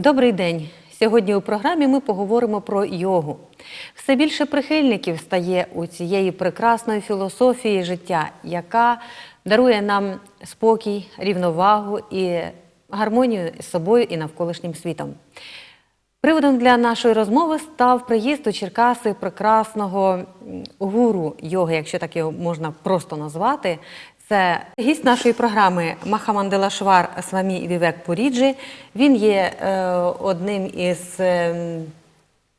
Добрий день. Сьогодні у програмі ми поговоримо про йогу. Все більше прихильників стає у цієї прекрасної філософії життя, яка дарує нам спокій, рівновагу і гармонію з собою і навколишнім світом. Приводом для нашої розмови став приїзд у Черкаси прекрасного гуру йоги, якщо так його можна просто назвати. Це гість нашої програми Махаманделашвар Свамі Вівек Поріджі. Він є е, одним із е,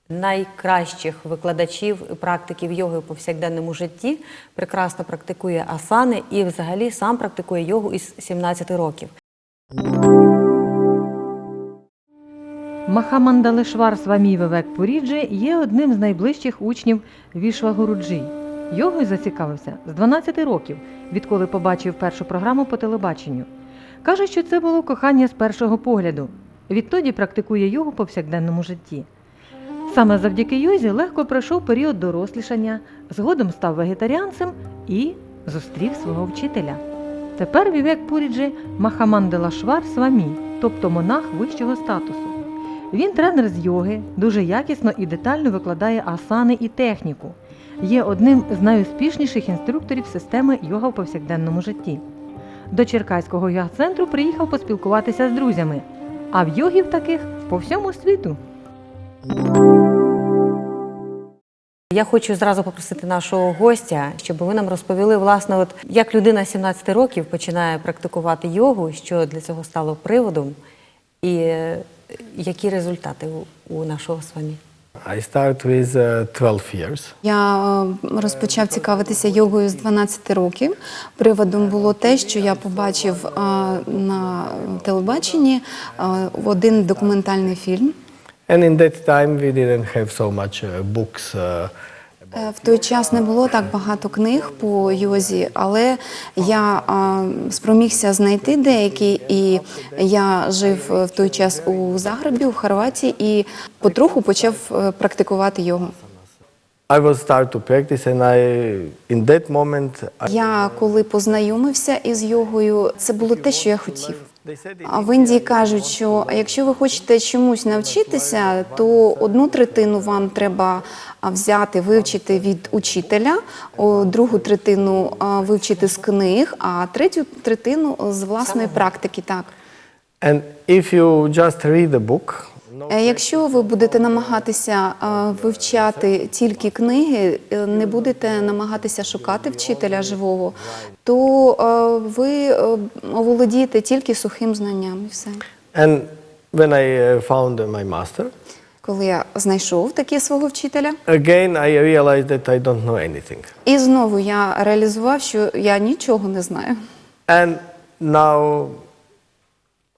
найкращих викладачів і практиків йоги у повсякденному житті. Прекрасно практикує асани і взагалі сам практикує йогу із 17 років. Махамандалешвар Свамі Вивек Пуріджі є одним з найближчих учнів Вішва Гуруджі. Йогою зацікавився з 12 років, відколи побачив першу програму по телебаченню. Каже, що це було кохання з першого погляду. Відтоді практикує йогу повсякденному житті. Саме завдяки йозі легко пройшов період дорослішання, згодом став вегетаріанцем і зустрів свого вчителя. Тепер Вівек Пуріджі Махаманделашвар Свамі, тобто монах вищого статусу. Він тренер з йоги, дуже якісно і детально викладає асани і техніку. Є одним з найуспішніших інструкторів системи йога в повсякденному житті. До Черкаського йога-центру приїхав поспілкуватися з друзями, а в йогів таких по всьому світу. Я хочу зразу попросити нашого гостя, щоб ви нам розповіли, власне, от як людина 17 років починає практикувати йогу, що для цього стало приводом, і е, які результати у, у нашого з вами. I start with uh, 12 years. Я е, розпочав цікавитися йогою з 12 років. Приводом було те, що я побачив е, на телебаченні е, один документальний фільм. And in that time, we didn't have so much books. Е, В той час не було так багато книг по йозі, але я спромігся знайти деякі, і я жив е, в той час у Загребі, в Хорватії, і потроху почав е, практикувати йогу. I was start to practice, and I, in that moment, I, Я коли познайомився із йогою, це було те, що я хотів. А в Індії кажуть, що якщо ви хочете чомусь навчитися, то одну третину вам треба взяти, вивчити від учителя, другу третину вивчити з книг, а третю третину з власної практики. Так. and if you just read a book, Якщо ви будете намагатися вивчати тільки книги, е, не будете намагатися шукати вчителя живого, то е, ви е, оволодієте тільки сухим знанням і все. and when I found my master, Коли я знайшов таки свого вчителя, again I realized that I don't know anything. і знову я реалізував, що я нічого не знаю. And now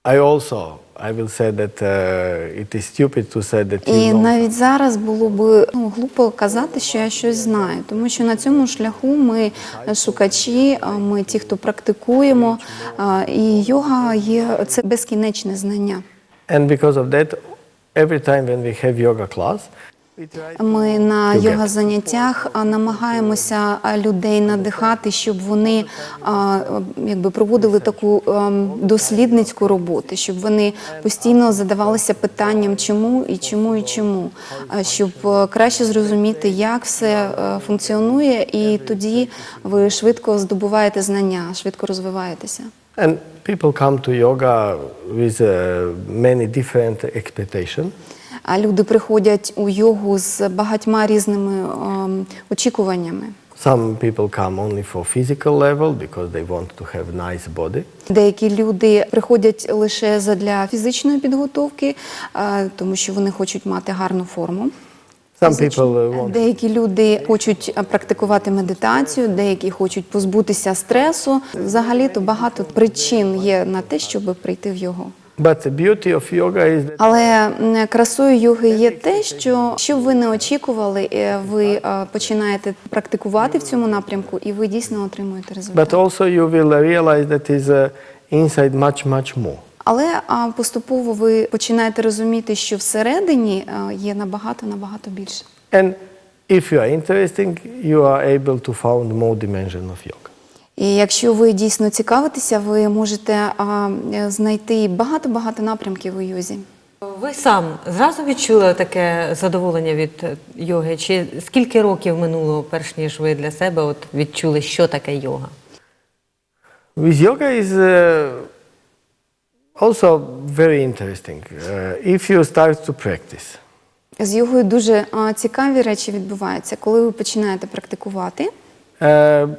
I also, I will say that uh, it is stupid to say that you І know. навіть зараз було б ну, глупо казати, що я щось знаю, тому що на цьому шляху ми шукачі, ми ті, хто практикуємо, і йога є це безкінечне знання. And because of that, every time when we have yoga class, Ми на йога заняттях намагаємося людей надихати, щоб вони якби проводили таку ем, дослідницьку роботу, щоб вони постійно задавалися питанням, чому і чому і чому, щоб е, краще зрозуміти, як все е, функціонує, і тоді ви швидко здобуваєте знання, швидко розвиваєтеся. And people come to yoga with uh, many different expectations. А люди приходять у йогу з багатьма різними ем, очікуваннями. Some people come only for physical level because they want to have nice body. Деякі люди приходять лише задля фізичної підготовки, е, тому що вони хочуть мати гарну форму. Some people uh, want Деякі люди хочуть практикувати медитацію, деякі хочуть позбутися стресу. Взагалі-то багато причин є на те, щоб прийти в його. But the beauty of yoga is that Але красою йоги є те, що що б ви не очікували, е, ви е, починаєте практикувати в цьому напрямку, і ви дійсно отримуєте результат. but also you will realize that is uh, inside much much more. Але поступово ви починаєте розуміти, що всередині є набагато набагато більше. And if you are interested, you are able to found more dimension of yoga. І якщо ви дійсно цікавитеся, ви можете а, е, знайти багато-багато напрямків у йозі. Ви сам зразу відчули таке задоволення від е, йоги? Чи скільки років минуло, перш ніж ви для себе от відчули, що таке йога? With yoga is uh, also very interesting. Uh, if you start to practice, З йогою дуже цікаві речі відбуваються. Коли ви починаєте практикувати, uh,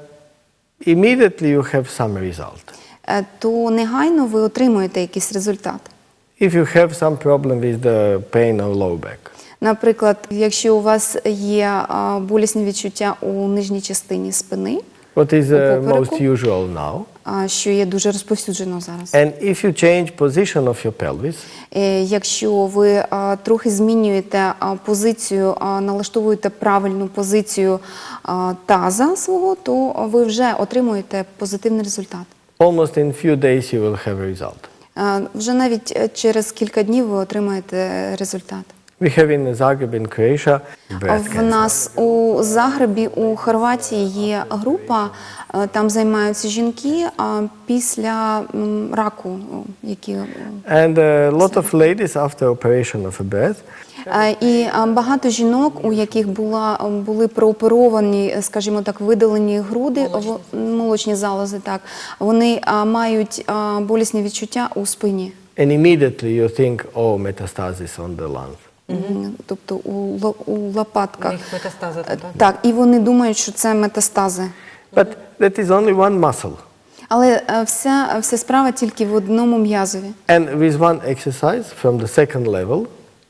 immediately you have some result. е, то негайно ви отримуєте якийсь результат. If you have some problem with the pain of low back, Наприклад, якщо у вас є а, болісні відчуття у нижній частині спини, what is uh, попереку? most usual now, що є дуже розповсюджено зараз. and if you change position of your pelvis, Е, Якщо ви а, трохи змінюєте а, позицію, а, налаштовуєте правильну позицію а, таза свого, то ви вже отримуєте позитивний результат. almost in few days you will have a result. Вже навіть е, через кілька днів ви отримаєте результат. We have in Zagreb in Croatia. В нас у Загребі у Хорватії є група, е, там займаються жінки після раку, які о, And a lot of ladies after operation of a breast, Е, І багато жінок, у яких була були прооперовані, е, скажімо так, видалені груди, молочні залози, так. Вони мають болісні відчуття у спині, and immediately you think, oh, metastasis on the lungs. Мгм. тобто у, у лопатках. метастази Е, Так, і вони думають, що це метастази. But that is only one muscle. Але е, вся, вся справа тільки в одному м'язові. And with one exercise from the second level,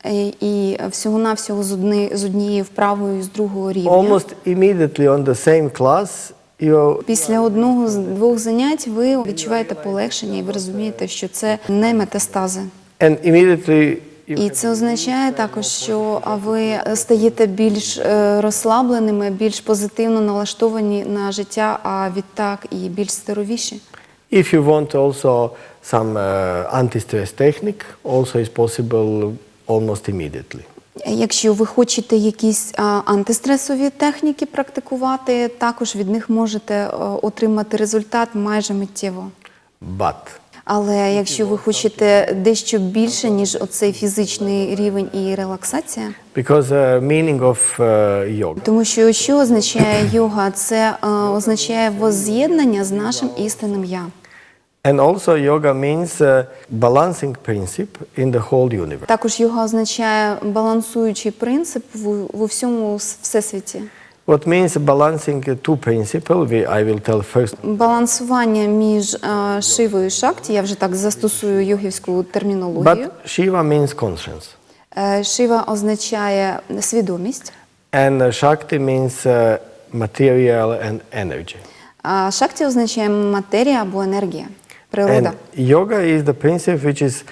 Е, І всього-навсього з, одни, з однією вправою з другого рівня. almost immediately on the same class, you Після одного з двох занять ви відчуваєте полегшення і ви розумієте, що це не метастази. and immediately І це означає також, що ви стаєте більш е, розслабленими, більш позитивно налаштовані на життя, а відтак і більш здоровіші. If you want also some uh, anti-stress technique, also is possible almost immediately. Якщо ви хочете якісь а, антистресові техніки практикувати, також від них можете е, отримати результат майже миттєво. But Але якщо ви хочете дещо більше, ніж оцей фізичний рівень і релаксація, because uh, meaning of uh, yoga, тому що що означає йога? Це е, означає возз'єднання з нашим істинним я. and also yoga means uh, balancing principle in the whole universe. Також йога означає балансуючий принцип в, в всьому всесвіті. What means balancing uh, two principles? We, I will tell first. Балансування між е, шивою і шакті, я вже так застосую йогівську термінологію. But Shiva means conscience, Е, Шива означає свідомість, and uh, Shakti means uh, material and energy. а шакті означає матерія або енергія, природа. And yoga is the principle which is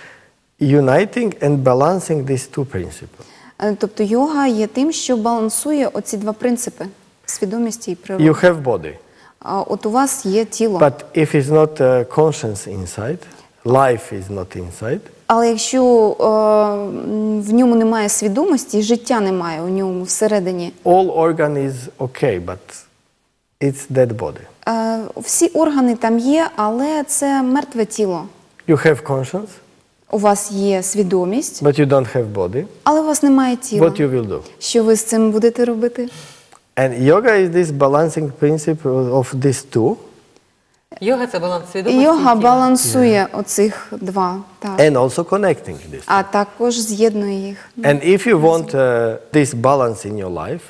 uniting and balancing these two principles. Е, Тобто йога є тим, що балансує оці два принципи свідомості і природи. You have body, От у вас є тіло. but if it's not uh, conscience inside, life is not inside, Але якщо е, в ньому немає свідомості, життя немає у ньому всередині, all organ is okay, but it's dead body. е, всі органи там є, але це мертве тіло. You have conscience, У вас є свідомість, but you don't have body. але у вас немає тіла. What you will do? Що ви з цим будете робити? And yoga is this balancing principle of these two, Йога це баланс свідомості. Йога і тіла. балансує оцих два, так. and also connecting this. а також з'єднує їх. And if you want uh, this balance in your life,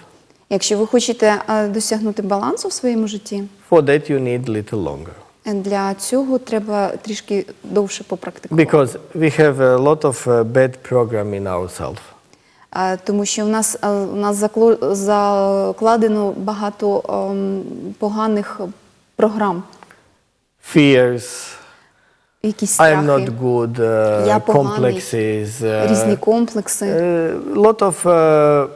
Якщо ви хочете е, досягнути балансу в своєму житті, for that you need little longer. Е, для цього треба трішки довше попрактикувати. Because we have a lot of uh, bad program in ourselves. Тому що в нас, у нас закладено багато ем, поганих програм, Fears, якісь I am not good, uh, Я поганий, complexes, uh, різні комплекси, lot of uh,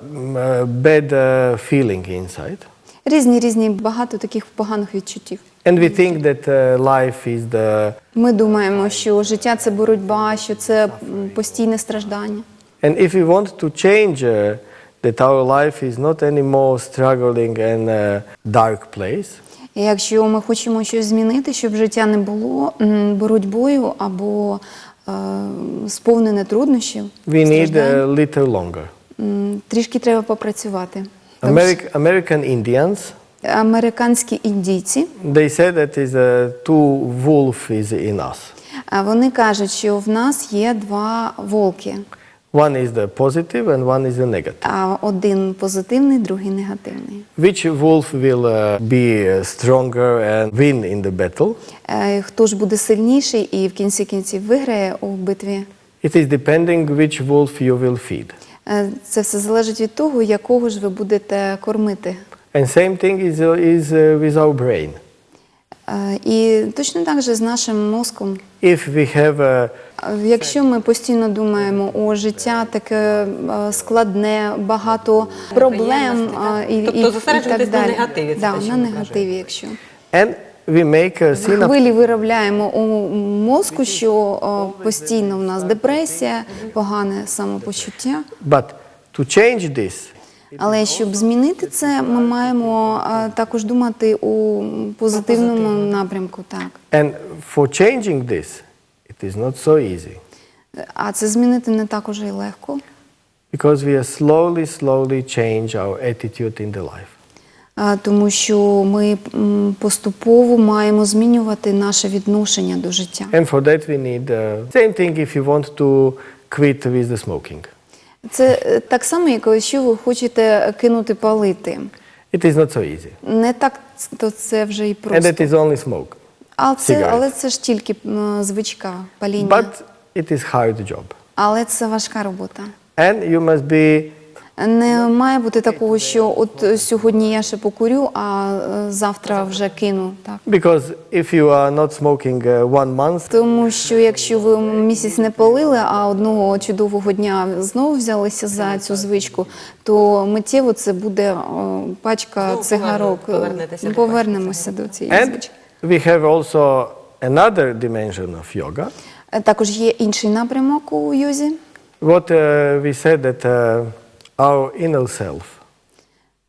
bad uh, feeling inside. різні різні багато таких поганих відчуттів. And we think that uh, life is the Ми думаємо, що життя це боротьба, що це постійне страждання. And if we want to change uh, that our life is not anymore struggling and a dark place, І якщо ми хочемо щось змінити, щоб життя не було м, боротьбою або е, сповнене труднощів. We need uh, страждань. a little longer. М, Трішки треба попрацювати. Тому Ameri- American Indians, що Американські індійці they say that is uh, two wolf is in us. а вони кажуть, що в нас є два волки, One is the positive and one is the negative. а один позитивний, другий негативний. Which wolf will uh, be uh, stronger and win in the battle? Е, Хто ж буде сильніший і в кінці кінців виграє у битві? It is depending which wolf you will feed. Е, Це все залежить від того, якого ж ви будете кормити. And same thing is, uh, is uh, with our brain. Е, І точно так же з нашим мозком. If we have uh, Е, Якщо ми постійно думаємо, о, життя таке е, складне, багато проблем так? і, Тобто і, і зосереджуватись так на негативі, це да, те, що на негативі, якщо. and we make a synapse Хвилі виробляємо у мозку, що о, постійно в нас депресія, погане самопочуття. But to change this, Але щоб змінити це, ми маємо е, також думати у позитивному напрямку. Так. and for changing this, it is not so easy А це змінити не так уже й легко. because we are slowly, slowly change our attitude in the life. А, Тому що ми поступово маємо змінювати наше відношення до життя. And for that we need uh, same thing if you want to quit with the smoking. Це е, так само, як якщо ви хочете кинути палити. It is not so easy. Не так то це вже і And it is only smoke. А це, але це ж тільки звичка паління. But it is hard job. Але це важка робота. And you must be Не має бути такого, що от е, сьогодні я ще покурю, а е, завтра вже кину. Так. because if you are not smoking one month, Тому що якщо ви місяць не палили, а одного чудового дня знову взялися за цю звичку, то миттєво це буде пачка Знову цигарок. поверне- повернетеся Повернемося до цієї and звички. we have also another dimension of yoga. Е, Також є інший напрямок у йозі. What uh, we said that uh, our inner self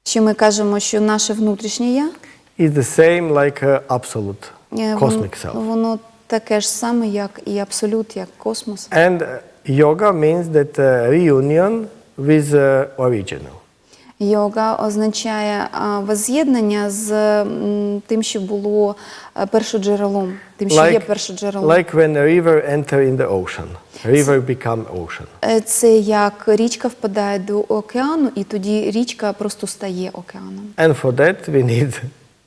Що ми кажемо, що наше внутрішнє я is the same like uh, absolute е, cosmic self. воно таке ж саме, як і абсолют, як космос. And uh, yoga means that uh, reunion with uh, original. Йога означає а, возз'єднання з тим, що було е, першоджерелом, тим, що є першоджерелом. like when a river enter in the ocean. River become ocean. Е, Це як річка впадає до океану, і тоді річка просто стає океаном. And for that we need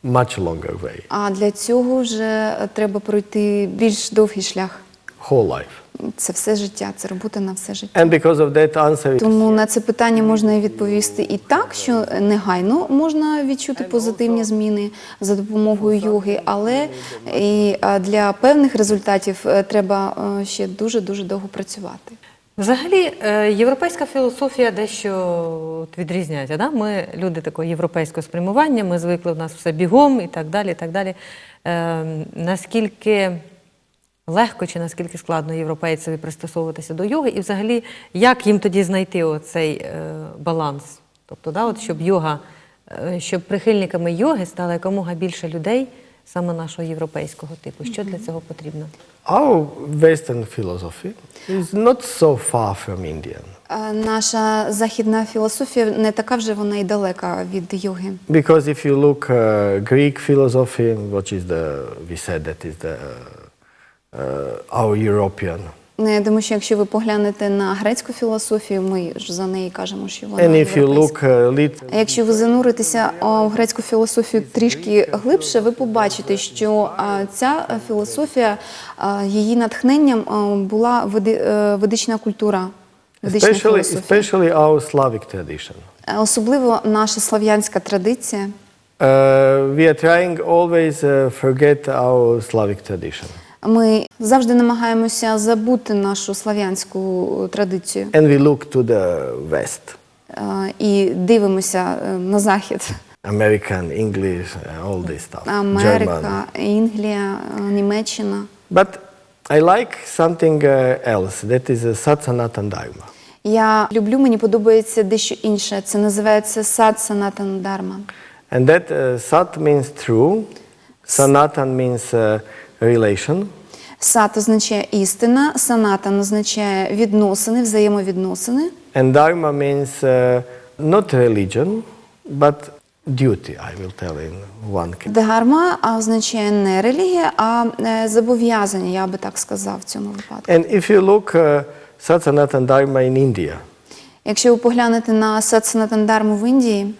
much longer way, А для цього вже е, треба пройти більш довгий шлях. whole life. Це все життя, це робота на все життя. And because of that answer, Тому на це питання можна і відповісти і так, що негайно можна відчути позитивні зміни за допомогою йоги, але і для певних результатів е, треба е, ще дуже дуже довго працювати. Взагалі, е, європейська філософія дещо відрізняється. Да? Ми люди такого європейського спрямування, ми звикли в нас все бігом і так далі. І так далі. Е, наскільки легко чи наскільки складно європейцеві пристосовуватися до йоги, і взагалі, як їм тоді знайти оцей е, баланс? Тобто, да, от, щоб йога, е, щоб прихильниками йоги стало якомога більше людей саме нашого європейського типу. Що для цього потрібно? our Western philosophy is not so far from Indian. Наша західна філософія не така вже вона і далека від йоги. Because if you look uh, Greek philosophy, which is the we said that is the uh, our European, Не, Тому що якщо ви поглянете на грецьку філософію, ми ж за неї кажемо, що вона and if you look uh, А Якщо ви зануритеся в грецьку філософію трішки глибше, ви побачите, що а, ця е, філософія, а, її натхненням а, була веди- е, ведична культура, ведична especially філософія. especially our Slavic tradition. Е, Особливо наша слав'янська традиція. Uh, we are trying always uh, forget our Slavic tradition, Ми завжди намагаємося забути нашу слав'янську традицію and we look to the West, е, і дивимося е, на захід. American, English, all this stuff. Америка, Інглія, е, Німеччина. But I like something else. That is Satsanatan Dharma. Я люблю, мені подобається дещо інше. Це називається сад санатан дарма. And that uh, Sat means true, Sanatan means uh, relation, Сат означає істина, санатан означає відносини, взаємовідносини. And dharma means uh, not religion, but duty, I will tell in one case. Дharma а, означає не релігія, а е, зобов'язання, я би так сказав в цьому випадку. And if you look uh, Satsanatan Dharma in India, Якщо ви поглянете на Сатсанатандарму в Індії,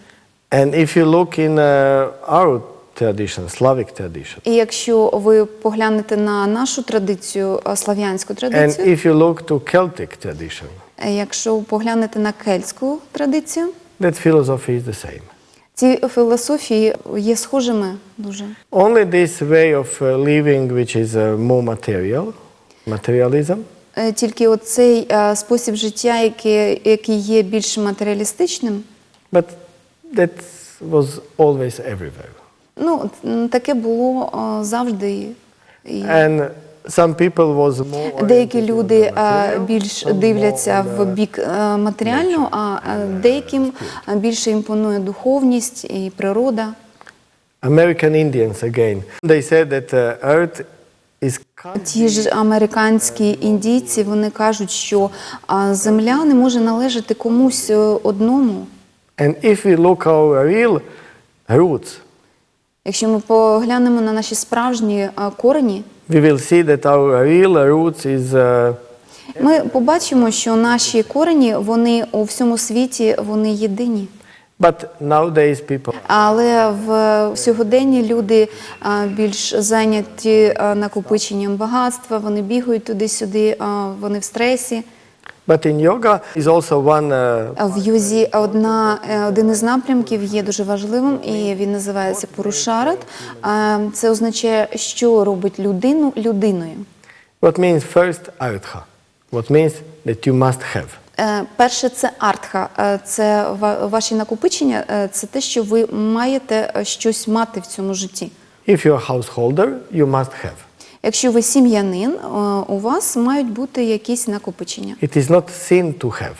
and if you look in uh, our tradition, Slavic tradition, і якщо ви поглянете на нашу традицію, е, слав'янську and традицію, if you look to Celtic tradition, е, якщо поглянете на кельтську традицію, that philosophy is the same. ці філософії є схожими дуже. Only this way of uh, living, which is uh, more material, materialism, Е, Тільки оцей е, спосіб життя, який, який є більш матеріалістичним, but that was always everywhere. Ну таке було завжди. І And some people was more деякі люди більш дивляться в бік е, матеріального, а деяким е, більше імпонує духовність і природа. American Indians again. They said that uh, Earth is Ті ж американські індійці вони кажуть, що а, земля не може належати комусь е, одному. and if we look our real roots, Якщо ми поглянемо на наші справжні е, корені, we will see that our real roots is uh, ми побачимо, що наші корені вони у всьому світі вони єдині. but nowadays people Але в сьогоденні люди а, більш зайняті а, накопиченням багатства, вони бігають туди-сюди, вони в стресі. But in yoga is also one uh, В юзі одна, е, один із напрямків є дуже важливим, і він називається порушарат. Це означає, що робить людину людиною. what means first artha what means that you must have Е, Перше, це артха, Е, це ва- ваші накопичення, це те, що ви маєте щось мати в цьому житті. if you're a householder you must have Якщо ви сім'янин, е, у вас мають бути якісь накопичення. it is not sin to have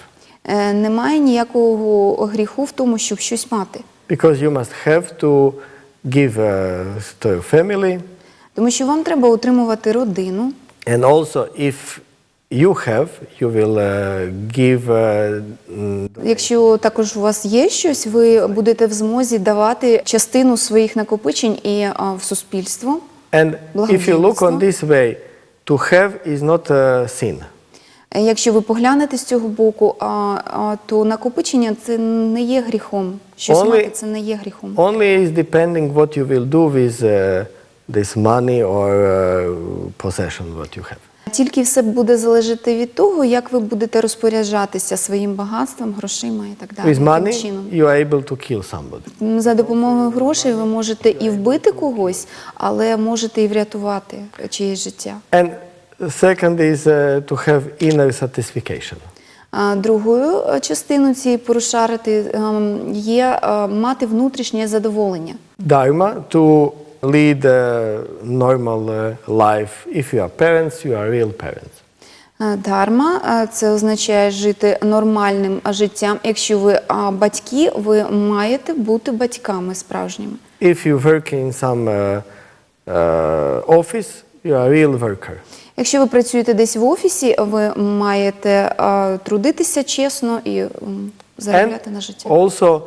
Е, Немає ніякого гріху в тому, щоб щось мати. because you must have to give uh, to your family Тому що вам треба утримувати родину. And also, if you have, you will uh, give. Uh, Якщо також у вас є щось, ви будете в змозі давати частину своїх накопичень і а, в суспільство. And if you look on this way, to have is not a sin. Е, Якщо ви поглянете з цього боку, а, а, то накопичення це не є гріхом. Щось Only- мати це не є гріхом. Only is depending what you will do with uh, this money or uh, possession what you have. Тільки все буде залежати від того, як ви будете розпоряджатися своїм багатством, грошима і так далі. With money, чином. you are able to kill somebody. За допомогою грошей ви можете і вбити когось, але можете і врятувати чиєсь життя. And second is uh, to have inner satisfaction. Другою е, частиною цієї порушарити ем, є е, мати внутрішнє задоволення. Dharma to lead a normal uh, life. If you are parents, you are real parents. Е, Дharma е, – це означає жити нормальним життям. Якщо ви батьки, ви маєте бути батьками справжніми. If you work in some uh, uh, office, you are a real worker. Якщо ви працюєте десь в офісі, ви маєте е, трудитися чесно і заробляти на життя. also,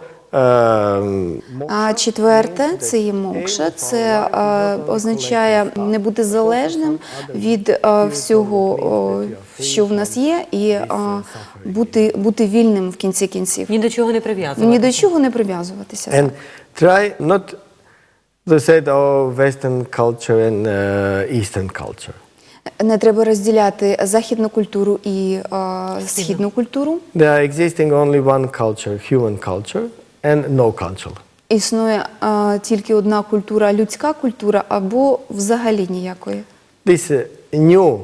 А четверте це є мокша. Це е, означає не бути залежним від е, всього, що в нас є, і е, бути, бути вільним в кінці кінців. Ні до чого не Ні до чого не прив'язуватися. and try not, they said, oh, Western culture and uh, Eastern culture. Не треба розділяти західну культуру і е, східну культуру. There existing only one culture, human culture, and no culture. Існує е, тільки одна культура, людська культура, або взагалі ніякої. This uh, new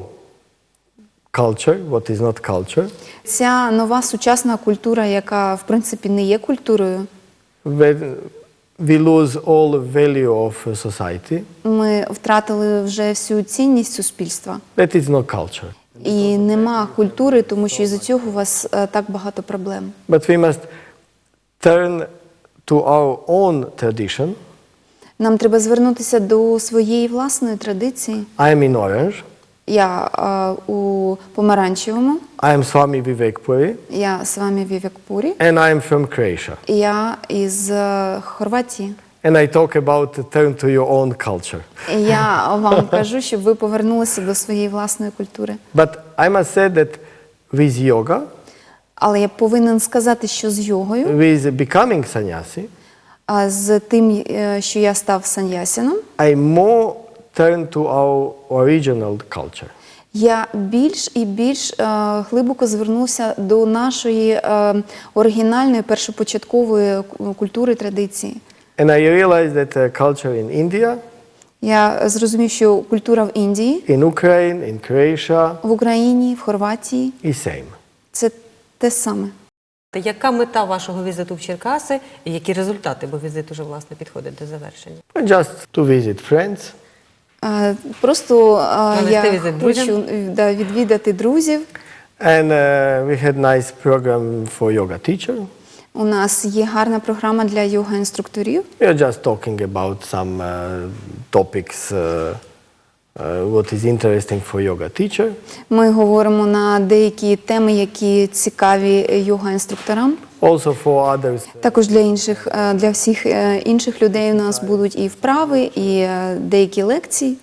culture, what is not culture, Ця нова сучасна культура, яка в принципі не є культурою, when we lose all value of society, ми втратили вже всю цінність суспільства. that is not culture. І нема культури, тому що із-за цього у вас е, так багато проблем. But we must turn to our own tradition. Нам треба звернутися до своєї власної традиції. I am in Orange. Я у помаранчевому. I am Swami Vivek Puri Я з вами Вівек Пурі. and I am from Croatia. Я із е, Хорватії. And I talk about turn to your own culture. Я вам кажу, щоб ви повернулися до своєї власної культури. But I must say that with yoga, Але я повинен сказати, що з йогою, with becoming sannyasi, а з тим, е, що я став саньясіном, I more turn to our original culture. я більш і більш е, глибоко звернувся до нашої е, оригінальної першопочаткової культури традиції. And I realized that uh, culture in India, Я зрозумів, що культура в Індії, in Ukraine, in Croatia в Україні, в Хорватії is same. це те саме. Яка мета вашого візиту в Черкаси і які результати, бо візит уже власне підходить до завершення? Just to visit friends, Е, Просто Нанести я візит хочу да, відвідати друзів. and uh, we had nice program for yoga teacher. У нас є гарна програма для йога-інструкторів. We are just talking about some uh, topics, uh, what is interesting for yoga teacher. Ми говоримо на деякі теми, які цікаві йога-інструкторам. Also for others, Також для інших, е, для всіх е, інших людей у нас будуть і вправи, і е, деякі лекції.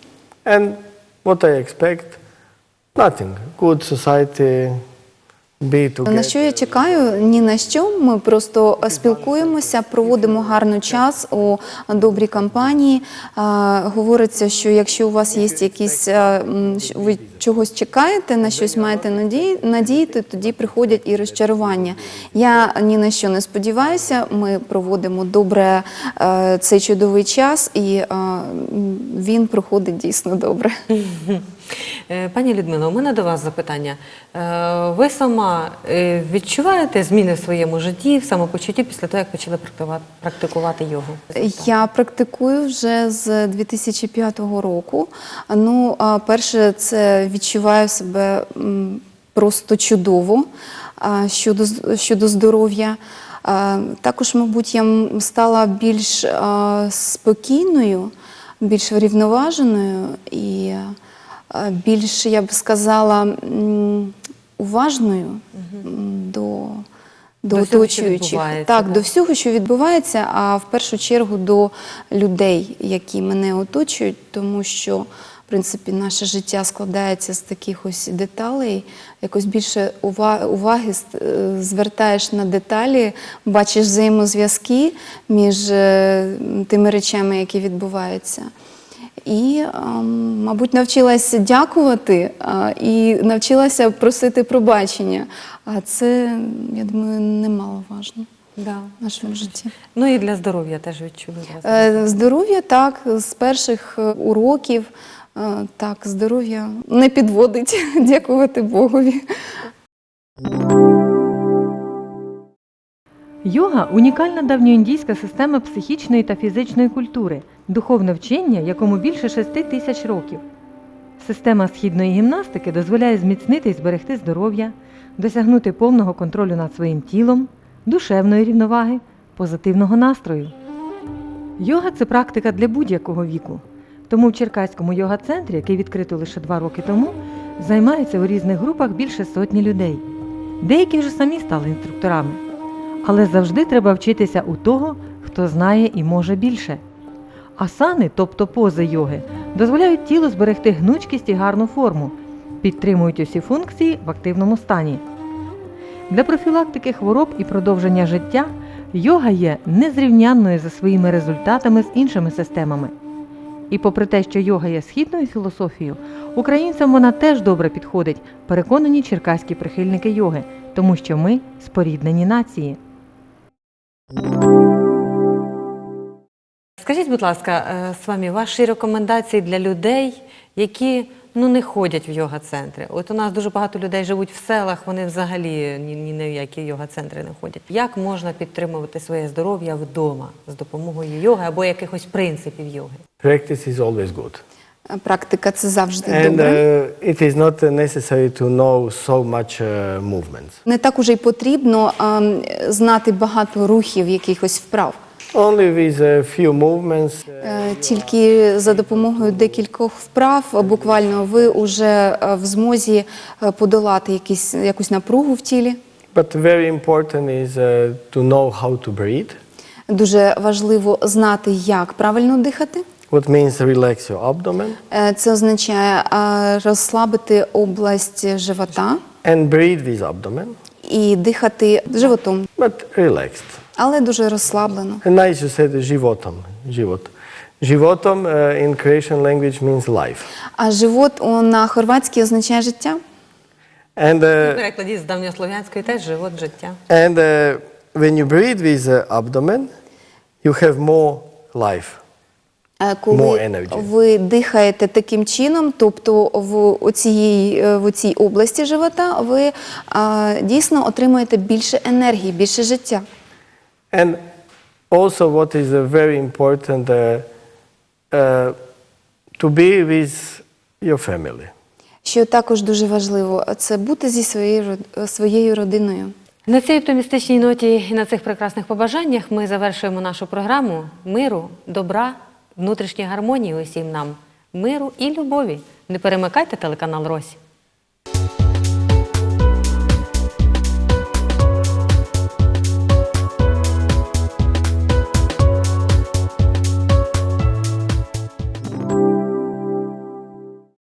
and what I expect, nothing. Good society. На що я чекаю? Ні на що. Ми просто спілкуємося, проводимо гарний час у добрій компанії. Говориться, що якщо у вас є якісь ви чогось чекаєте, на щось маєте надії, надіяти, тоді приходять і розчарування. Я ні на що не сподіваюся. Ми проводимо добре цей чудовий час, і він проходить дійсно добре. Е, Пані Людмило, у мене до вас запитання. Е, Ви сама е, відчуваєте зміни в своєму житті, в самопочутті після того, як почали практикувати, йогу? Я практикую вже з 2005 року. Ну, перше, це відчуваю себе просто чудово щодо, щодо здоров'я. Також, мабуть, я стала більш спокійною, більш врівноваженою і більш, я б сказала, уважною м, до, до, До оточуючих. Так, да. до всього, що відбувається, а в першу чергу до людей, які мене оточують, тому що. В принципі, наше життя складається з таких ось деталей. Якось більше уваги е, звертаєш на деталі, бачиш взаємозв'язки між е, тими речами, які відбуваються. І, ем, мабуть, навчилася дякувати і навчилася просити пробачення. А це, я думаю, немаловажно Да. в нашому житті. Ну і для здоров'я теж відчули. Е, Здоров'я так, з перших е, уроків. е, Так, здоров'я не підводить, дякувати Богові. Йога унікальна давньоіндійська система психічної та фізичної культури, духовне вчення, якому більше шести тисяч років. Система східної гімнастики дозволяє зміцнити і зберегти здоров'я, досягнути повного контролю над своїм тілом, душевної рівноваги, позитивного настрою. Йога це практика для будь-якого віку. Тому в Черкаському йога-центрі, який відкрито лише два роки тому, займаються у різних групах більше сотні людей. Деякі вже самі стали інструкторами. Але завжди треба вчитися у того, хто знає і може більше. Асани, тобто пози йоги, дозволяють тілу зберегти гнучкість і гарну форму, підтримують усі функції в активному стані. Для профілактики хвороб і продовження життя йога є незрівнянною за своїми результатами з іншими системами. І попри те, що йога є східною філософією, українцям вона теж добре підходить, переконані черкаські прихильники йоги, тому що ми споріднені нації. Скажіть, будь ласка, е, з вами ваші рекомендації для людей, які ну не ходять в йога-центри. От у нас дуже багато людей живуть в селах, вони взагалі ні, ні на які йога-центри не ходять. Як можна підтримувати своє здоров'я вдома з допомогою йоги або якихось принципів йоги? Practice is always good. Практика це завжди And добре. uh, it is not uh, necessary to know so much uh, movements. Не так уже й потрібно ем, знати багато рухів якихось вправ. Only with a few movements, uh, Е, Тільки за допомогою декількох вправ буквально ви вже е, в змозі е, подолати якісь, якусь напругу в тілі. but very important is uh, to know how to breathe, Дуже важливо знати, як правильно дихати. what means relax your abdomen Це означає розслабити область живота and breathe with abdomen, і дихати животом, but relaxed. Але дуже розслаблено. And nice you said животом, живот. Животом uh, in Croatian language means life. А живот о, на хорватській означає життя. And, В uh, перекладі з давньослов'янської теж живот життя. and uh, when you breathe with the abdomen, you have more life. More Коли energy. ви дихаєте таким чином, тобто в оцій, в цій області живота, ви а, дійсно отримуєте більше енергії, більше життя. And also, what is very important uh, uh, to be with your family. Що також дуже важливо, це бути зі своєю род- своєю родиною. На цій оптимістичній ноті і на цих прекрасних побажаннях ми завершуємо нашу програму миру, добра, внутрішньої гармонії усім нам, миру і любові. Не перемикайте телеканал Рось.